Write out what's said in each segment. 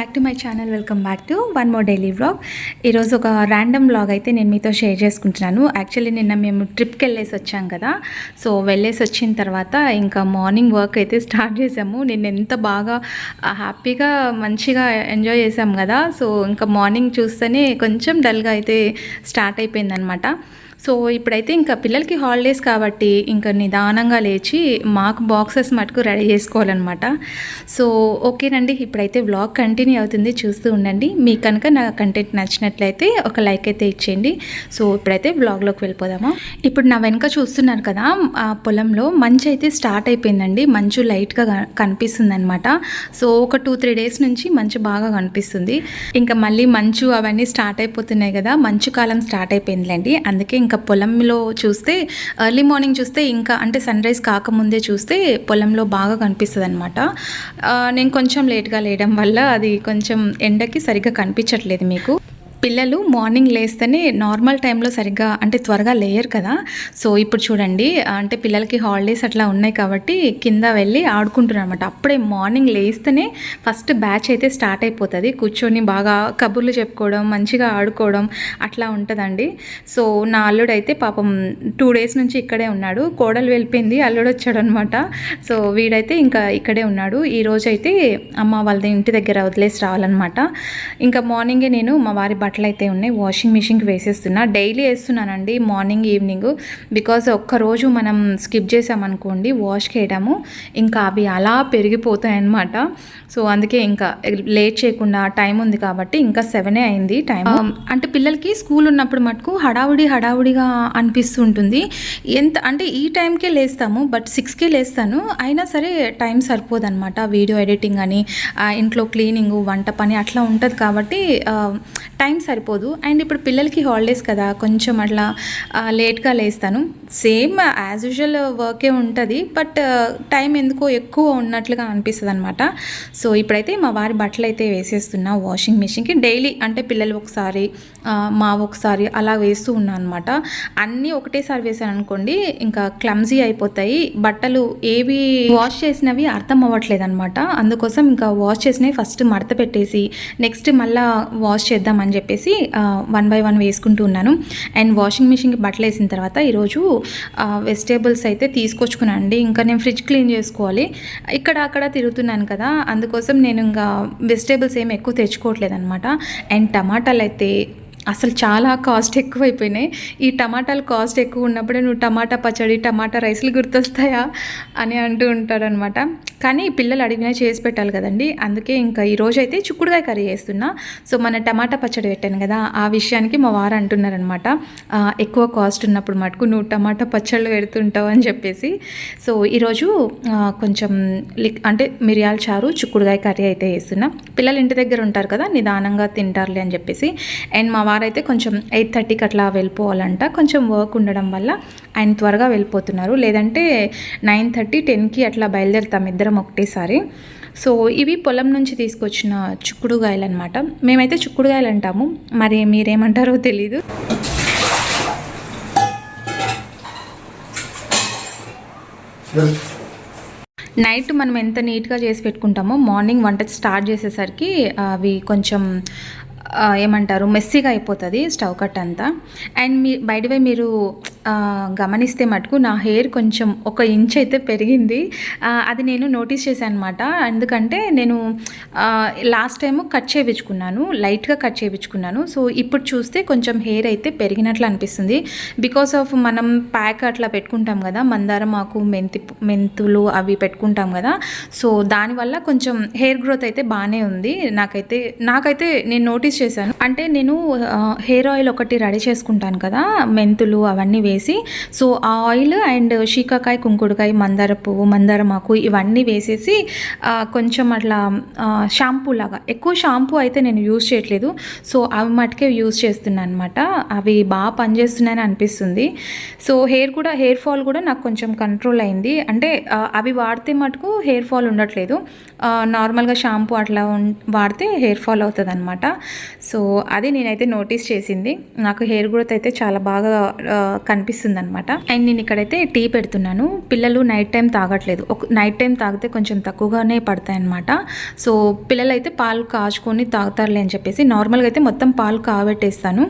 Back to my channel welcome back to one more daily vlog ఈరోజు ఒక random vlog అయితే నేను మీతో షేర్ చేసుకుంటున్నాను. యాక్చువల్లీ నిన్న మేము ట్రిప్కి వెళ్ళేసి వచ్చాం కదా. సో వెళ్ళేసి వచ్చిన తర్వాత ఇంకా మార్నింగ్ వర్క్ అయితే స్టార్ట్ చేసాము. నిన్న ఎంత బాగా హ్యాపీగా మంచిగా ఎంజాయ్ చేసాం కదా. సో ఇంకా మార్నింగ్ చూస్తేనే కొంచెం డల్గా అయితే స్టార్ట్ అయిపోయిందనమాట సో ఇప్పుడైతే ఇంకా పిల్లలకి హాలిడేస్ కాబట్టి ఇంకా నిదానంగా లేచి మాకు బాక్సెస్ మటుకు రెడీ చేసుకోవాలన్నమాట. సో ఓకేనండి ఇప్పుడైతే వ్లాగ్ కంటిన్యూ అవుతుంది. చూస్తూ ఉండండి. మీకు కనుక నా కంటెంట్ నచ్చినట్లయితే ఒక లైక్ అయితే ఇచ్చేయండి. సో ఇప్పుడైతే వ్లాగ్లోకి వెళ్ళిపోదాము? ఇప్పుడు నా వెనుక చూస్తున్నారు కదా ఆ పొలంలో మంచు అయితే స్టార్ట్ అయిపోయిందండి. మంచు లైట్గా కనిపిస్తుంది అనమాట సో ఒక టూ త్రీ డేస్ నుంచి మంచు బాగా కనిపిస్తుంది. ఇంకా మళ్ళీ మంచు అవన్నీ స్టార్ట్ అయిపోతున్నాయి కదా మంచు కాలం స్టార్ట్ అయిపోయిందిలేండి. అందుకే ఇంకా పొలంలో చూస్తే ఎర్లీ మార్నింగ్ చూస్తే ఇంకా అంటే సన్ రైజ్ కాకముందే చూస్తే పొలంలో బాగా కనిపిస్తుంది అనమాట నేను కొంచెం లేట్గా లేయడం వల్ల అది కొంచెం ఎండకి సరిగ్గా కనిపించట్లేదు మీకు. పిల్లలు మార్నింగ్ లేస్తేనే నార్మల్ టైంలో సరిగ్గా అంటే త్వరగా లేయరు కదా. సో ఇప్పుడు చూడండి అంటే పిల్లలకి హాలిడేస్ అట్లా ఉన్నాయి కాబట్టి కింద వెళ్ళి ఆడుకుంటున్నారు అనమాట అప్పుడే మార్నింగ్ లేస్తేనే ఫస్ట్ బ్యాచ్ అయితే స్టార్ట్ అయిపోతుంది. కూర్చొని బాగా కబుర్లు చెప్పుకోవడం మంచిగా ఆడుకోవడం అట్లా ఉంటుందండి. సో నా అల్లుడు అయితే పాపం టూ డేస్ నుంచి ఇక్కడే ఉన్నాడు. కోడలు వెళ్ళిపోయింది అల్లుడు వచ్చాడు అనమాట సో వీడైతే ఇంకా ఇక్కడే ఉన్నాడు. ఈరోజైతే అయితే అమ్మ వాళ్ళది ఇంటి దగ్గర వదిలేసి రావాలన్నమాట. ఇంకా మార్నింగే నేను మా వారి బట్టలు అయితే ఉన్నాయి. వాషింగ్ మిషన్కి వేసేస్తున్నా. డైలీ వేస్తున్నానండి మార్నింగ్ ఈవినింగ్. బికాజ్ ఒక్కరోజు మనం స్కిప్ చేసామనుకోండి వాష్ చేయడము ఇంకా అవి అలా పెరిగిపోతాయి అన్నమాట సో అందుకే ఇంకా లేట్ చేయకుండా టైం ఉంది కాబట్టి ఇంకా సెవెనే అయింది టైం అంటే పిల్లలకి స్కూల్ ఉన్నప్పుడు మటుకు హడావుడి హడావుడిగా అనిపిస్తూ ఉంటుంది ఎంత అంటే ఈ టైంకే లేస్తాము బట్ సిక్స్కే లేస్తాను. అయినా సరే టైం సరిపోదన్నమాట. వీడియో ఎడిటింగ్ అని ఇంట్లో క్లీనింగ్ వంట పని అట్లా ఉంటుంది కాబట్టి టైం సరిపోదు. అండ్ ఇప్పుడు పిల్లలకి హాలిడేస్ కదా కొంచెం అట్లా లేట్గా లేస్తాను. సేమ్ యాజ్ యూజువల్ వర్కే ఉంటుంది బట్ టైం ఎందుకో ఎక్కువ ఉన్నట్లుగా అనిపిస్తుంది అనమాట సో ఇప్పుడైతే మా వారి బట్టలు అయితే వేసేస్తున్నా వాషింగ్ మిషన్కి. డైలీ అంటే పిల్లలు ఒకసారి మా ఒకసారి అలా వేస్తూ ఉన్నాను అనమాట అన్నీ ఒకటేసారి వేసాను అనుకోండి ఇంకా క్లమ్జీ అయిపోతాయి. బట్టలు ఏవి వాష్ చేసినవి అర్థం అవ్వట్లేదు అనమాట అందుకోసం ఇంకా వాష్ చేసినవి ఫస్ట్ మడత పెట్టేసి నెక్స్ట్ మళ్ళా వాష్ చేద్దామని చెప్పేసి వన్ బై వన్ వేసుకుంటూ ఉన్నాను. అండ్ వాషింగ్ మిషన్కి బట్టలు వేసిన తర్వాత ఈరోజు వెజిటేబుల్స్ అయితే తీసుకొచ్చుకున్నాను అండి. ఇంకా నేను ఫ్రిడ్జ్ క్లీన్ చేసుకోవాలి. ఇక్కడ అక్కడ తిరుగుతున్నాను కదా అందుకోసం నేను ఇంకా వెజిటేబుల్స్ ఏమి ఎక్కువ తెచ్చుకోవట్లేదు అనమాట అండ్ టమాటాలు అయితే అసలు చాలా కాస్ట్ ఎక్కువైపోయినాయి. ఈ టమాటాలు కాస్ట్ ఎక్కువ ఉన్నప్పుడే నువ్వు టమాటా పచ్చడి టమాటా రైస్లు గుర్తొస్తాయా అని అంటూ ఉంటాడనమాట. కానీ పిల్లలు అడిగినా చేసి పెట్టాలి కదండి. అందుకే ఇంకా ఈరోజైతే చిక్కుడుకాయ కర్రీ చేస్తున్నా. సో మన టమాటా పచ్చడి పెట్టాను కదా ఆ విషయానికి మా వారు అంటున్నారనమాట. ఎక్కువ కాస్ట్ ఉన్నప్పుడు మటుకు నువ్వు టమాటా పచ్చళ్ళు పెడుతుంటావు అని చెప్పేసి. సో ఈరోజు కొంచెం లిక్ అంటే మిరియాల చారు చిక్కుడుకాయ కర్రీ అయితే వేస్తున్నా పిల్లలు ఇంటి దగ్గర ఉంటారు కదా నిదానంగా తింటారులే అని చెప్పేసి. అండ్ మా వారైతే కొంచెం ఎయిట్ థర్టీకి అట్లా వెళ్ళిపోవాలంట. కొంచెం వర్క్ ఉండడం వల్ల ఆయన త్వరగా వెళ్ళిపోతున్నారు. లేదంటే నైన్ థర్టీ టెన్కి అట్లా బయలుదేరుతాం ఇద్దరం ఒకటేసారి. సో ఇవి పొలం నుంచి తీసుకొచ్చిన చిక్కుడుగాయలు అనమాట మేమైతే చిక్కుడుగాయలు అంటాము. మరి మీరేమంటారో తెలీదు. నైట్ మనం ఎంత నీట్గా చేసి పెట్టుకుంటామో మార్నింగ్ వంట స్టార్ట్ చేసేసరికి అవి కొంచెం ఏమంటారు మెస్సీగా అయిపోతుంది స్టవ్ కట్ అంతా. అండ్ మీ బయటవే మీరు గమనిస్తే మటుకు నా హెయిర్ కొంచెం ఒక ఇంచ్ అయితే పెరిగింది. అది నేను నోటీస్ చేశాను అనమాట ఎందుకంటే నేను లాస్ట్ టైం కట్ చేయించుకున్నాను లైట్గా కట్ చేయించుకున్నాను. సో ఇప్పుడు చూస్తే కొంచెం హెయిర్ అయితే పెరిగినట్లు అనిపిస్తుంది. బికాస్ ఆఫ్ మనం ప్యాక్ అట్లా పెట్టుకుంటాం కదా మందారం ఆకు మెంతి మెంతులు అవి పెట్టుకుంటాం కదా. సో దానివల్ల కొంచెం హెయిర్ గ్రోత్ అయితే బాగానే ఉంది. నాకైతే నాకైతే నేను నోటీస్ చేశాను. అంటే నేను హెయిర్ ఆయిల్ ఒకటి రెడీ చేసుకుంటాను కదా మెంతులు అవన్నీ వేసి సో ఆ ఆయిల్ అండ్ షీకాకాయ కుంకుడుకాయ మందార పువ్వు మందారమాకు ఇవన్నీ వేసేసి కొంచెం అట్లా షాంపూ లాగా. ఎక్కువ షాంపూ అయితే నేను యూజ్ చేయట్లేదు. సో అవి మటుకే యూజ్ చేస్తున్నాను అనమాట అవి బాగా పనిచేస్తున్నాయని అనిపిస్తుంది. సో హెయిర్ కూడా హెయిర్ ఫాల్ కూడా నాకు కొంచెం కంట్రోల్ అయింది. అంటే అవి వాడితే మటుకు హెయిర్ ఫాల్ ఉండట్లేదు. నార్మల్గా షాంపూ అట్లా వాడితే హెయిర్ ఫాల్ అవుతుంది అనమాట సో అది నేనైతే నోటీస్ చేసింది. నాకు హెయిర్ గ్రోత్ అయితే చాలా బాగా కన్ కనిపి అనిపిస్తుంది అనమాట అండ్ నేను ఇక్కడైతే టీ పెడుతున్నాను. పిల్లలు నైట్ టైం తాగట్లేదు. ఒక నైట్ టైం తాగితే కొంచెం తక్కువగానే పడతాయి అనమాట సో పిల్లలు అయితే పాలు కాచుకొని తాగుతారులే అని చెప్పేసి నార్మల్గా అయితే మొత్తం పాలు కాబెట్టేస్తాను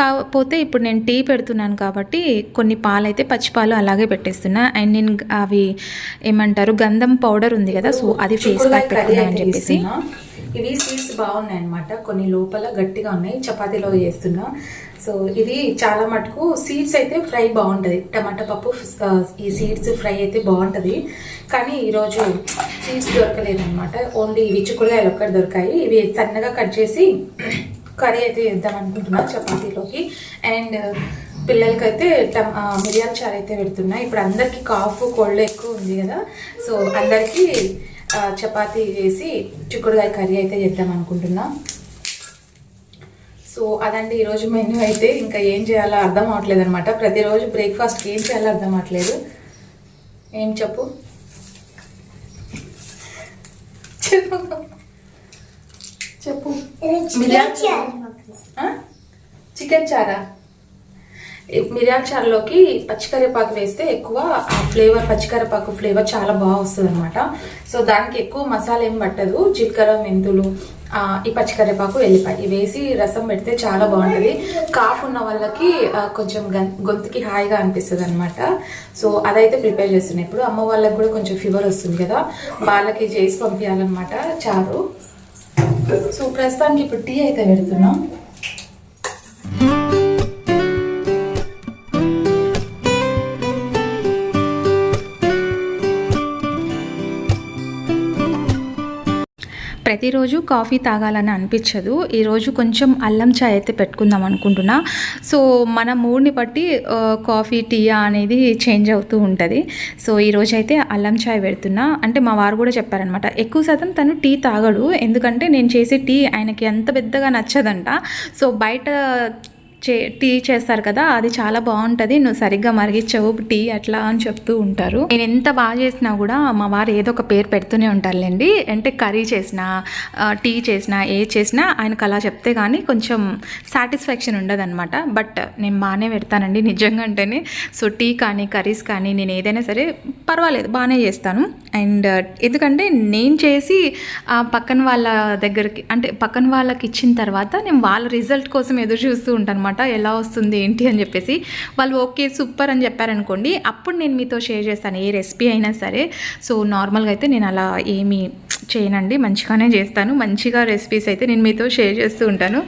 కాకపోతే ఇప్పుడు నేను టీ పెడుతున్నాను కాబట్టి కొన్ని పాలు అయితే పచ్చి పాలు అలాగే పెట్టేస్తున్నా. అండ్ నేను అవి ఏమంటారు? గంధం పౌడర్ ఉంది కదా సో అది ఫేస్ ప్యాక్ పెట్టుకున్నాను అని చెప్పేసి. ఇవి సీడ్స్ బాగున్నాయి అనమాట కొన్ని లోపల గట్టిగా ఉన్నాయి. చపాతీలో చేస్తున్నా. సో ఇది చాలా మటుకు సీడ్స్ అయితే ఫ్రై బాగుంటుంది. టమాటా పప్పు ఈ సీడ్స్ ఫ్రై అయితే బాగుంటుంది. కానీ ఈరోజు సీడ్స్ దొరకలేదనమాట ఓన్లీ ఇవి చిక్కుడుగాయలు ఒక్కటి దొరికాయి. ఇవి సన్నగా కట్ చేసి కర్రీ అయితే వేద్దాం అనుకుంటున్నా చపాతీలోకి. అండ్ పిల్లలకైతే అయితే మిరియాల చారు అయితే పెడుతున్నా. ఇప్పుడు అందరికీ కాఫ్ కోల్డ్ ఎక్కువ ఉంది కదా. సో అందరికీ చపాతీ చేసి చిక్కుడుకాయ కర్రీ అయితే చేద్దాం అనుకుంటున్నా. సో అదండి ఈరోజు మెన్యూ అయితే. ఇంకా ఏం చేయాలో అర్థం అవట్లేదు అనమాట ప్రతిరోజు బ్రేక్ఫాస్ట్కి ఏం చేయాలో అర్థం అవట్లేదు. ఏం చెప్పు? చెప్పు. చెప్పు? చికెన్ చారా? మిరియాల చారులోకి పచ్చికరివేపాకు వేస్తే ఎక్కువ ఆ ఫ్లేవర్ పచ్చికరివేపాకు ఫ్లేవర్ చాలా బాగా వస్తుంది అనమాట సో దానికి ఎక్కువ మసాలా ఏం పట్టదు. జీలకర్ర మెంతులు ఈ పచ్చికరివేపాకు వెళ్ళిపాయి వేసి రసం పెడితే చాలా బాగుంటుంది. కాఫ్ ఉన్న వాళ్ళకి కొంచెం గొంతుకి హాయిగా అనిపిస్తుంది అనమాట సో అదైతే ప్రిపేర్ చేస్తున్నాయి ఇప్పుడు అమ్మ వాళ్ళకి కూడా కొంచెం ఫీవర్ వస్తుంది కదా వాళ్ళకి చేసి పంపించాలన్నమాట చారు. సో ప్రస్తుతానికి ఇప్పుడు టీ అయితే పెడుతున్నాం. ప్రతిరోజు కాఫీ తాగాలని అనిపించదు. ఈరోజు కొంచెం అల్లం చాయ్ అయితే పెట్టుకుందాం అనుకుంటున్నా. సో మన మూడ్ని బట్టి కాఫీ టీ అనేది చేంజ్ అవుతూ ఉంటుంది. సో ఈరోజు అయితే అల్లం చాయ్ పెడుతున్నా. అంటే మా వారు కూడా చెప్పారనమాట ఎక్కువ శాతం తను టీ తాగడు. ఎందుకంటే నేను చేసే టీ ఆయనకి అంత పెద్దగా నచ్చదంట. సో బయట చే టీ చేస్తారు కదా అది చాలా బాగుంటుంది. నువ్వు సరిగ్గా మరిగించవు టీ అట్లా అని చెప్తూ ఉంటారు. నేను ఎంత బాగా చేసినా కూడా మా వారు ఏదో ఒక పేరు పెడుతూనే ఉంటారులేండి. అంటే కర్రీ చేసినా టీ చేసినా ఏ చేసినా ఆయనకు అలా చెప్తే కానీ కొంచెం సాటిస్ఫాక్షన్ ఉండదన్నమాట. బట్ నేను బాగానే పెడతానండి నిజంగా అంటేనే. సో టీ కానీ కర్రీస్ కానీ నేను ఏదైనా సరే పర్వాలేదు బాగానే చేస్తాను. అండ్ ఎందుకంటే నేను చేసి పక్కన వాళ్ళ దగ్గరికి అంటే పక్కన వాళ్ళకి ఇచ్చిన తర్వాత నేను వాళ్ళ రిజల్ట్ కోసం ఎదురు చూస్తూ ఉంటాను. అనమాట ఎలా వస్తుంది ఏంటి అని చెప్పేసి. వాళ్ళు ఓకే సూపర్ అని చెప్పారనుకోండి అప్పుడు నేను మీతో షేర్ చేస్తాను ఏ రెసిపీ అయినా సరే. సో నార్మల్గా అయితే నేను అలా ఏమీ చేయనండి మంచిగానే చేస్తాను. మంచిగా రెసిపీస్ అయితే నేను మీతో షేర్ చేస్తూ ఉంటాను.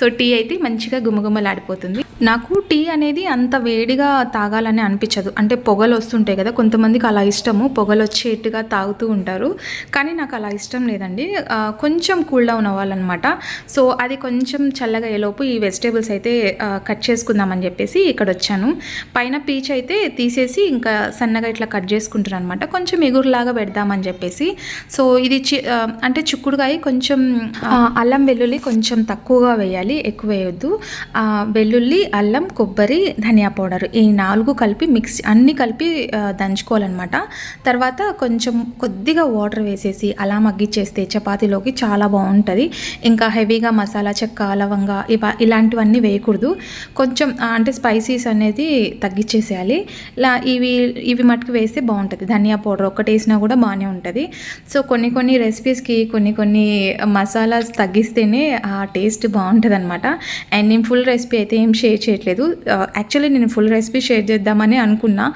సో టీ అయితే మంచిగా గుమగుమలాడిపోతుంది. నాకు టీ అనేది అంత వేడిగా తాగాలని అనిపించదు. అంటే పొగలు వస్తుంటాయి కదా కొంతమందికి అలా ఇష్టము. పొగలు వచ్చేట్టుగా తాగుతూ ఉంటారు. కానీ నాకు అలా ఇష్టం లేదండి. కొంచెం కూల్ డౌన్ అవ్వాలన్నమాట. సో అది కొంచెం చల్లగా అయ్యేలోపు ఈ వెజిటేబుల్స్ అయితే కట్ చేసుకుందామని చెప్పేసి ఇక్కడ వచ్చాను. పైన పీచ్ అయితే తీసేసి ఇంకా సన్నగా ఇట్లా కట్ చేసుకుంటున్నాను అనమాట కొంచెం ఎగురులాగా పెడదామని చెప్పేసి. సో ఇది చి అంటే చిక్కుడుగాయ కొంచెం అల్లం వెల్లుల్లి కొంచెం తక్కువగా వేయాలి. ఎక్కువ వేయొద్దు. ఆ, వెల్లుల్లి అల్లం కొబ్బరి ధనియా పౌడర్ ఈ నాలుగు కలిపి మిక్స్ అన్నీ కలిపి దంచుకోవాలన్నమాట. తర్వాత కొంచెం కొద్దిగా వాటర్ వేసేసి అలా మగ్గిచ్చేస్తే చపాతీలోకి చాలా బాగుంటుంది. ఇంకా హెవీగా మసాలా చెక్క లవంగ ఇవ ఇలాంటివన్నీ వేయకూడదు. కొంచెం అంటే స్పైసీస్ అనేది తగ్గించేసేయాలి ఇలా ఇవి ఇవి మటుకు వేస్తే బాగుంటుంది. ధనియా పౌడర్ ఒకటి వేసినా కూడా బాగానే ఉంటుంది. సో కొన్ని కొన్ని రెసిపీస్కి కొన్ని కొన్ని మసాలాస్ తగ్గిస్తేనే ఆ టేస్ట్ బాగుంటుంది అనమాట అండ్ నేను ఫుల్ రెసిపీ అయితే ఏం షేర్ చేయట్లేదు. యాక్చువల్లీ నేను ఫుల్ రెసిపీ షేర్ చేద్దామని అనుకున్నా.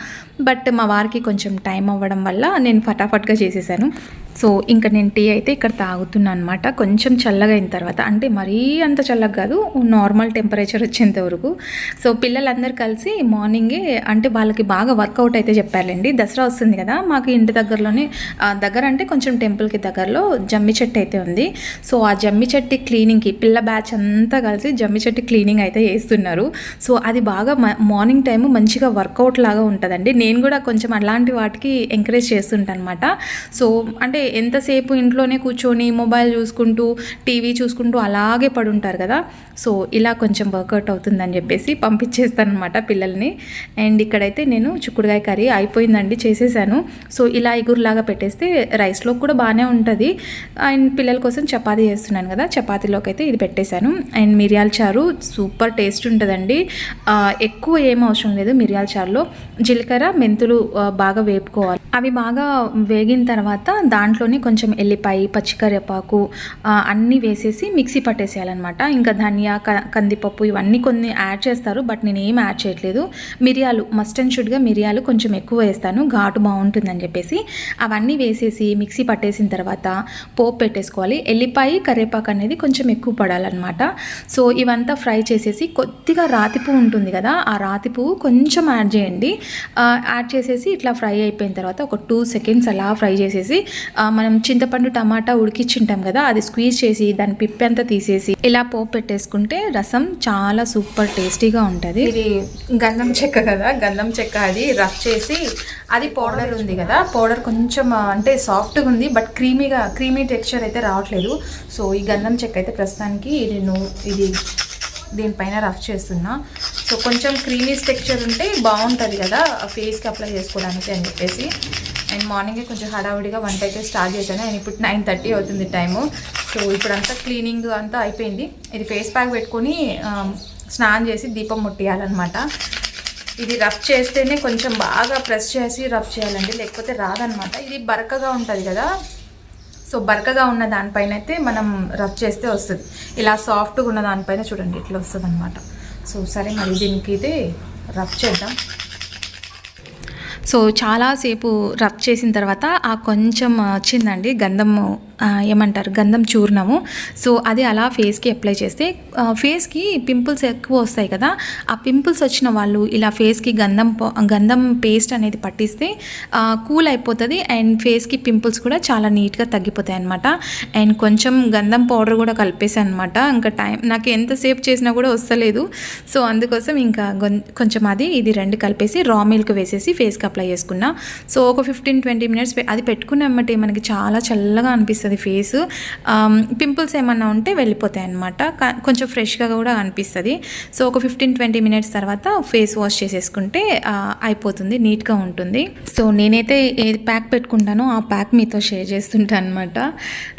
బట్ మా వారికి కొంచెం టైం అవ్వడం వల్ల నేను ఫటాఫట్గా చేసేసాను. సో ఇంకా నేను టీ అయితే ఇక్కడ తాగుతున్నాను అనమాట కొంచెం చల్లగా అయిన తర్వాత అంటే మరీ అంత చల్లగా కాదు నార్మల్ టెంపరేచర్ వచ్చేంత వరకు. సో పిల్లలందరూ కలిసి మార్నింగే అంటే వాళ్ళకి బాగా వర్కౌట్ అయితే చెప్పారులేండి. దసరా వస్తుంది కదా మాకు ఇంటి దగ్గరలోనే దగ్గర అంటే కొంచెం టెంపుల్కి దగ్గరలో జమ్మి చెట్టు అయితే ఉంది. సో ఆ జమ్మి చెట్టు క్లీనింగ్కి పిల్ల బ్యాచ్ అంతా కలిసి జమ్మి చెట్టు క్లీనింగ్ అయితే చేస్తున్నారు. సో అది బాగా మ- మార్నింగ్ టైము మంచిగా వర్కౌట్ లాగా ఉంటుందండి. నేను నేను కూడా కొంచెం అలాంటి వాటికి ఎంకరేజ్ చేస్తుంటాను అనమాట సో అంటే అంటే ఎంతసేపు ఇంట్లోనే కూర్చొని మొబైల్ చూసుకుంటూ టీవీ చూసుకుంటూ అలాగే పడుంటారు కదా. సో ఇలా కొంచెం వర్కౌట్ అవుతుందని చెప్పేసి పంపించేస్తాను అనమాట పిల్లల్ని. అండ్ ఇక్కడైతే నేను చిక్కుడుకాయ కర్రీ అయిపోయిందండి చేసేసాను. సో ఇలా ఇగురులాగా పెట్టేస్తే రైస్లో కూడా బాగానే ఉంటుంది. అండ్ పిల్లల కోసం చపాతీ చేస్తున్నాను కదా చపాతీలోకి అయితే ఇది పెట్టేశాను. అండ్ మిరియాల చారు సూపర్ టేస్ట్ ఉంటుందండి. ఎక్కువ ఏం అవసరం లేదు మిరియాల చారులో. జీలకర్ర మెంతులు బాగా వేపుకోవాలి. అవి బాగా వేగిన తర్వాత దాంట్లోనే కొంచెం ఎల్లిపాయ పచ్చికరివేపాకు అన్నీ వేసేసి మిక్సీ పట్టేసేయాలన్నమాట. ఇంకా ధనియా క- కందిపప్పు ఇవన్నీ కొన్ని యాడ్ చేస్తారు బట్ నేను ఏం యాడ్ చేయట్లేదు. మిరియాలు మస్ట్ అండ్ షుడ్గా మిరియాలు కొంచెం ఎక్కువ వేస్తాను ఘాటు బాగుంటుందని చెప్పేసి. అవన్నీ వేసేసి మిక్సీ పట్టేసిన తర్వాత పోపు పెట్టేసుకోవాలి. ఎల్లిపాయ కరివేపాకు అనేది కొంచెం ఎక్కువ పడాలన్నమాట. సో ఇవంతా ఫ్రై చేసేసి కొద్దిగా రాతి పువ్వు ఉంటుంది కదా ఆ రాతి పువ్వు కొంచెం యాడ్ చేయండి. యాడ్ చేసేసి ఇట్లా ఫ్రై అయిపోయిన తర్వాత ఒక టూ సెకండ్స్ అలా ఫ్రై చేసేసి మనం చింతపండు టమాటా ఉడికిచ్చింటాం కదా అది స్క్వీజ్ చేసి దాని పిప్పి అంతా తీసేసి ఇలా పోపు పెట్టేసుకుంటే రసం చాలా సూపర్ టేస్టీగా ఉంటుంది. ఇది గంధం చెక్క కదా గంధం చెక్క అది రఫ్ చేసి అది పౌడర్ ఉంది కదా పౌడర్ కొంచెం అంటే సాఫ్ట్గా ఉంది బట్ క్రీమీగా క్రీమీ టెక్స్చర్ అయితే రావట్లేదు. సో ఈ గంధం చెక్క అయితే ప్రస్తుతానికి నేను ఇది దీనిపైన రఫ్ చేస్తున్నా. సో కొంచెం క్రీమీ టెక్స్చర్ ఉంటే బాగుంటుంది కదా ఫేస్కి అప్లై చేసుకోవడానికి అని చెప్పేసి. అండ్ మార్నింగే కొంచెం హడావుడిగా వంట అయితే స్టార్ట్ చేశాను. అండ్ ఇప్పుడు నైన్ థర్టీ అవుతుంది టైము. సో ఇప్పుడు అంతా క్లీనింగ్ అంతా అయిపోయింది. ఇది ఫేస్ ప్యాక్ పెట్టుకొని స్నానం చేసి దీపం ముట్టియాలన్నమాట. ఇది రఫ్ చేస్తేనే కొంచెం బాగా ప్రెస్ చేసి రఫ్ చేయాలండి. లేకపోతే రాదనమాట ఇది బరకగా ఉంటుంది కదా. సో బరకగా ఉన్న దానిపైన అయితే మనం రఫ్ చేస్తే వస్తుంది. ఇలా సాఫ్ట్గా ఉన్న దానిపైన చూడండి ఇట్లా వస్తుంది అనమాట సో సరే మరి దీనికి ఇది రఫ్ చేద్దాం. సో చాలాసేపు రబ్ చేసిన తర్వాత ఆ కొంచెం వచ్చిందండి గంధము ఏమంటారు గంధం చూర్ణము. సో అది అలా ఫేస్కి అప్లై చేస్తే ఫేస్కి పింపుల్స్ ఎక్కువ వస్తాయి కదా. ఆ పింపుల్స్ వచ్చిన వాళ్ళు ఇలా ఫేస్కి గంధం గంధం పేస్ట్ అనేది పట్టిస్తే కూల్ అయిపోతుంది అండ్ ఫేస్కి పింపుల్స్ కూడా చాలా నీట్గా తగ్గిపోతాయి అనమాట అండ్ కొంచెం గంధం పౌడర్ కూడా కలిపేసాను అనమాట ఇంకా టైం నాకు ఎంతసేపు చేసినా కూడా వస్తలేదు. సో అందుకోసం ఇంకా కొంచెం అది ఇది రెండు కలిపేసి రా మిల్క్ వేసేసి ఫేస్కి అప్లై చేసుకున్నా. సో ఒక ఫిఫ్టీన్ ట్వంటీ మినిట్స్ అది పెట్టుకున్నామంటే మనకి చాలా చల్లగా అనిపిస్తుంది. ఫేస్. పింపుల్స్ ఏమన్నా ఉంటే వెళ్ళిపోతాయి అనమాట కొంచెం ఫ్రెష్గా కూడా అనిపిస్తుంది. సో ఒక ఫిఫ్టీన్ ట్వంటీ మినిట్స్ తర్వాత ఫేస్ వాష్ చేసేసుకుంటే అయిపోతుంది నీట్గా ఉంటుంది. సో నేనైతే ఏది ప్యాక్ పెట్టుకుంటానో ఆ ప్యాక్ మీతో షేర్ చేస్తుంటాను అనమాట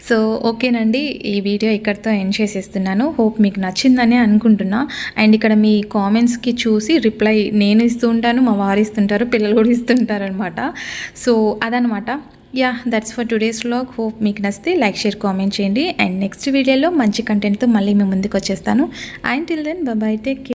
సో ఓకేనండి ఈ వీడియో ఇక్కడితో ఎండ్ చేసేస్తున్నాను. హోప్ మీకు నచ్చిందని అనుకుంటున్నా. అండ్ ఇక్కడ మీ కామెంట్స్కి చూసి రిప్లై నేను ఇస్తూ ఉంటాను మా వారు ఇస్తుంటారు పిల్లలు కూడా ఇస్తుంటారు అనమాట సో అదనమాట yeah that's for today's vlog hope మీకు నచ్చితే లైక్ షేర్ కామెంట్ చేయండి. అండ్ నెక్స్ట్ వీడియోలో మంచి కంటెంట్తో మళ్ళీ మేము ముందుకు వచ్చేస్తాను. And till then bye take care